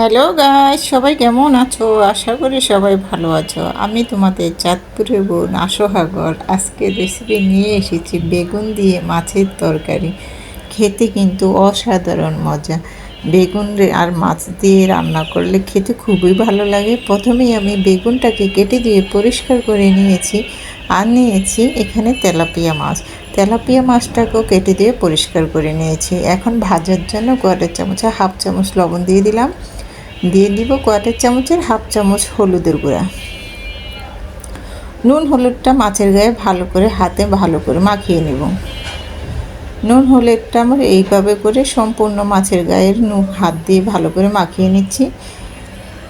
Hello guys সবাই কেমন আছো? আশা করি সবাই ভালো আছো। আমি তোমাদের চাঁদপুরের বোন আশোহাগর। আজকের রেসিপি নিয়ে এসেছি বেগুন দিয়ে মাছের তরকারি। খেতে কিন্তু অসাধারণ মজা। বেগুন আর মাছ দিয়ে রান্না করলে খেতে খুবই ভালো লাগে। প্রথমেই আমি বেগুনটাকে কেটে দিয়ে পরিষ্কার করে নিয়েছি আর নিয়েছি এখানে তেলাপিয়া মাছ। তেলাপিয়া মাছটাকেও কেটে দিয়ে পরিষ্কার করে নিয়েছি। এখন ভাজার জন্য কোয়াটার চামচে, হাফ চামচ লবণ দিয়ে দিলাম। দিয়ে দিব কোয়াটার চামচের হাফ চামচ হলুদের গুঁড়া। নুন হলুদটা মাছের গায়ে ভালো করে হাতে ভালো করে মাখিয়ে নেব। নুন হলুদটা আমার এইভাবে করে সম্পূর্ণ মাছের গায়ের নুন হাত দিয়ে ভালো করে মাখিয়ে নিচ্ছি।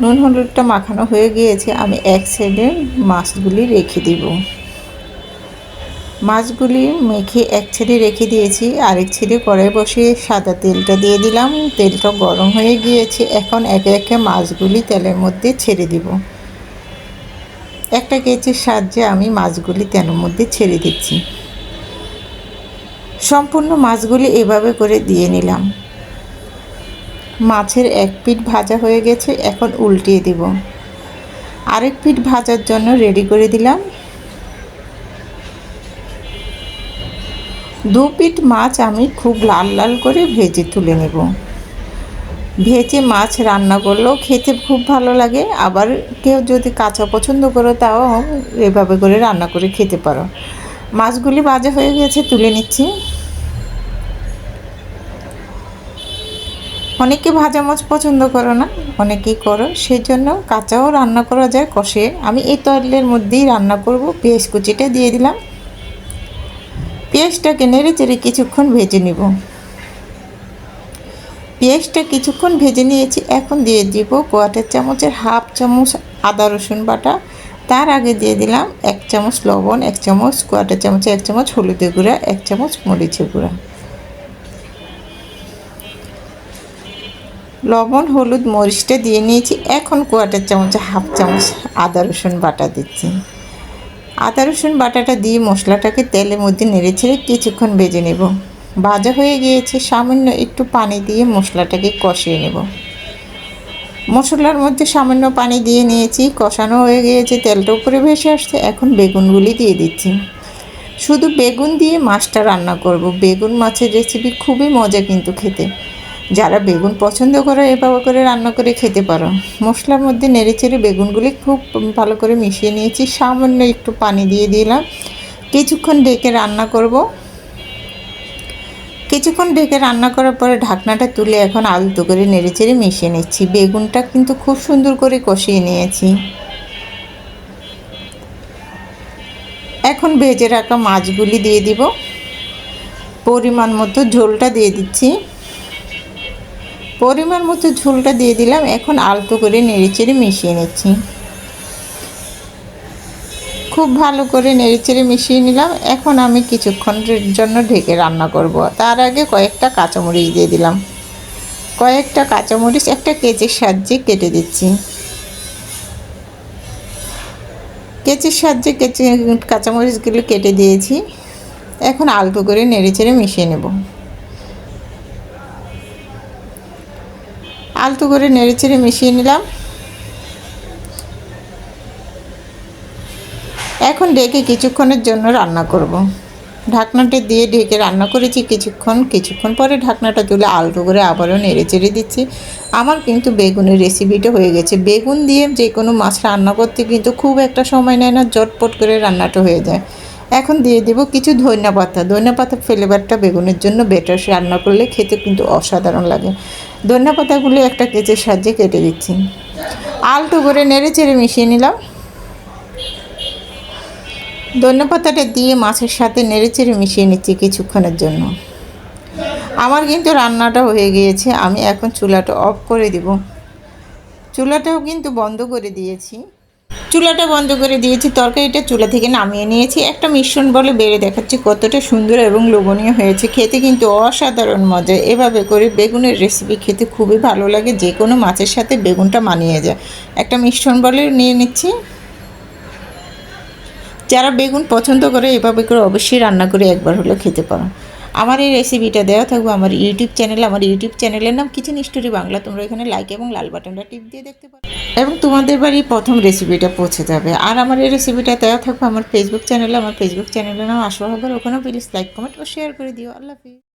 নুন হলুদটা মাখানো হয়ে গিয়েছে, আমি এক সাইডে মাছগুলি রেখে দিব। মাছগুলি মেখে এক ছেড়ে রেখে দিয়েছি, আরেক ছেড়ে কড়াই বসিয়ে সাদা তেলটা দিয়ে দিলাম। তেলটা গরম হয়ে গিয়েছে, এখন একে একে মাছগুলি তেলের মধ্যে ছেড়ে দিব। একটা কেচির সাহায্যে আমি মাছগুলি তেলের মধ্যে ছেড়ে দিচ্ছি। সম্পূর্ণ মাছগুলি এভাবে করে দিয়ে নিলাম। মাছের এক পিঠ ভাজা হয়ে গেছে, এখন উল্টিয়ে দিব। আরেক পিঠ ভাজার জন্য রেডি করে দিলাম। দু পিঠ মাছ আমি খুব লাল লাল করে ভেজে তুলে নেব। ভেজে মাছ রান্না করলেও খেতে খুব ভালো লাগে। আবার কেউ যদি কাঁচা পছন্দ করো তাও এভাবে করে রান্না করে খেতে পারো। মাছগুলি ভাজা হয়ে গেছে, তুলে নিচ্ছি। অনেকে ভাজা মাছ পছন্দ করো না, অনেকেই করো, সেজন্য কাঁচাও রান্না করা যায় কষে। আমি এই তরলের মধ্যেই রান্না করব। পেঁয়াজ কুচিটা দিয়ে দিলাম। পেঁয়াজটাকে নেড়ে চেড়ে কিছুক্ষণ ভেজে নিব। পেঁয়াজটা কিছুক্ষণ ভেজে নিয়েছি, এখন দিয়ে দিব কোয়াটার চামচের হাফ চামচ আদা রসুন বাটা, তার আগে দিয়ে দিলাম এক চামচ লবণ, এক চামচ কোয়াটার চামচে এক চামচ হলুদের গুঁড়া, এক চামচ মরিচের গুঁড়া। লবণ, হলুদ, মরিচটা দিয়ে নিয়েছি, এখন কোয়াটার চামচে হাফ চামচ আদা রসুন বাটা দিচ্ছি। আদা, রসুন, বাটাটা দিয়ে মশলাটাকে তেলের মধ্যে নেড়ে ছেড়ে কিছুক্ষণ ভেজে নেব। ভাজা হয়ে গিয়েছে, সামান্য একটু পানি দিয়ে মশলাটাকে কষিয়ে নেব। মশলার মধ্যে সামান্য পানি দিয়ে নিয়েছি, কষানো হয়ে গিয়েছে, তেলটা উপরে ভেসে আসছে, এখন বেগুনগুলি দিয়ে দিচ্ছি। শুধু বেগুন দিয়ে মাছটা রান্না করব। বেগুন মাছের রেসিপি খুবই মজা কিন্তু খেতে। যারা বেগুন পছন্দ করো এভাবে করে রান্না করে খেতে পারো। মশলার মধ্যে নেড়ে চেড়ে বেগুনগুলি খুব ভালো করে মিশিয়ে নিয়েছি। সামান্য একটু পানি দিয়ে দিলাম। কিছুক্ষণ ডেকে রান্না করব। কিছুক্ষণ ডেকে রান্না করার পরে ঢাকনাটা তুলে এখন আলতো করে নেড়ে চেড়ে মিশিয়ে নিচ্ছি। বেগুনটা কিন্তু খুব সুন্দর করে কষিয়ে নিয়েছি। এখন ভেজে রাখা মাছগুলি দিয়ে দিব। পরিমাণ মতো ঝোলটা দিয়ে দিচ্ছি। পরিমাণ মতো ঝোলটা দিয়ে দিলাম। এখন আলতো করে নেড়েচেড়ে মিশিয়ে নিচ্ছি। খুব ভালো করে নেড়েচেড়ে মিশিয়ে নিলাম। এখন আমি কিছুক্ষণের জন্য ঢেকে রান্না করব। তার আগে কয়েকটা কাঁচামরিচ দিয়ে দিলাম। কয়েকটা কাঁচামরিচ, একটা কেচের সাহায্যে কেটে দিচ্ছি। কেচের সাহায্যে কেচে কাঁচামরিচগুলো কেটে দিয়েছি। এখন আলতো করে নেড়েচেড়ে মিশিয়ে নেব। আলতো করে নেড়ে চেড়ে মিশিয়ে নিলাম। এখন ডেকে কিছুক্ষণের জন্য রান্না করব। ঢাকনাটা দিয়ে ঢেকে রান্না করেছি কিছুক্ষণ কিছুক্ষণ পরে ঢাকনাটা তুলে আলতো করে আবারও নেড়ে চেড়ে দিচ্ছি। আমার কিন্তু বেগুনের রেসিপিটা হয়ে গেছে। বেগুন দিয়ে যে কোনো মাছ রান্না করতে কিন্তু খুব একটা সময় নেয় না জটপট করে রান্নাটা হয়ে যায়। এখন দিয়ে দেবো কিছু ধনিয়া পাতা। ধনিয়া পাতা ফ্লেভারটা বেগুনের জন্য বেটার রান্না করলে খেতে কিন্তু অসাধারণ লাগে। ধনিয়া পাতাগুলি একটা কেচের সাহায্যে কেটে দিচ্ছি। আলটু করে নেড়ে চেড়ে মিশিয়ে নিলাম। ধনিয়া পাতাটা দিয়ে মাছের সাথে নেড়ে চেড়ে মিশিয়ে নিচ্ছি কিছুক্ষণের জন্য। আমার কিন্তু রান্নাটা হয়ে গিয়েছে। আমি এখন চুলাটা অফ করে দিব। চুলাটাও কিন্তু বন্ধ করে দিয়েছি। চুলাটা বন্ধ করে দিয়েছি, তরকারিটা চুলা থেকে নামিয়ে নিয়েছি। একটা মিশ্রণ বলে বেড়ে দেখাচ্ছি কতটা সুন্দর এবং লোভনীয় হয়েছে। খেতে কিন্তু অসাধারণ মজা। এভাবে করে বেগুনের রেসিপি খেতে খুবই ভালো লাগে, যে কোনো মাছের সাথে বেগুনটা মানিয়ে যায়। একটা মিশ্রণ বলে নিয়ে নিচ্ছি। যারা বেগুন পছন্দ করে এভাবে করে অবশ্যই রান্না করে একবার হলেও খেতে পারো। আমার এই রেসিপিটা দেওয়া থাকব আমার ইউটিউব চ্যানেলে আমার ইউটিউব চ্যানেলের নাম কিচেন স্টোরি বাংলা। তোমরা এখানে লাইক এবং লাল বাটনটা টিপ দিয়ে দেখতে পারো। এবং তোমাদের বাড়ি প্রথম রেসিপিটা পৌঁছে যাবে। আর আমার এই রেসিপিটা দেওয়া থাকব আমার ফেসবুক চ্যানেলে আমার ফেসবুক চ্যানেলের নাম আশোহাগর ওখানেও প্লিজ লাইক কমেন্ট ও শেয়ার করে দিও। আল্লাহ হাফিজ।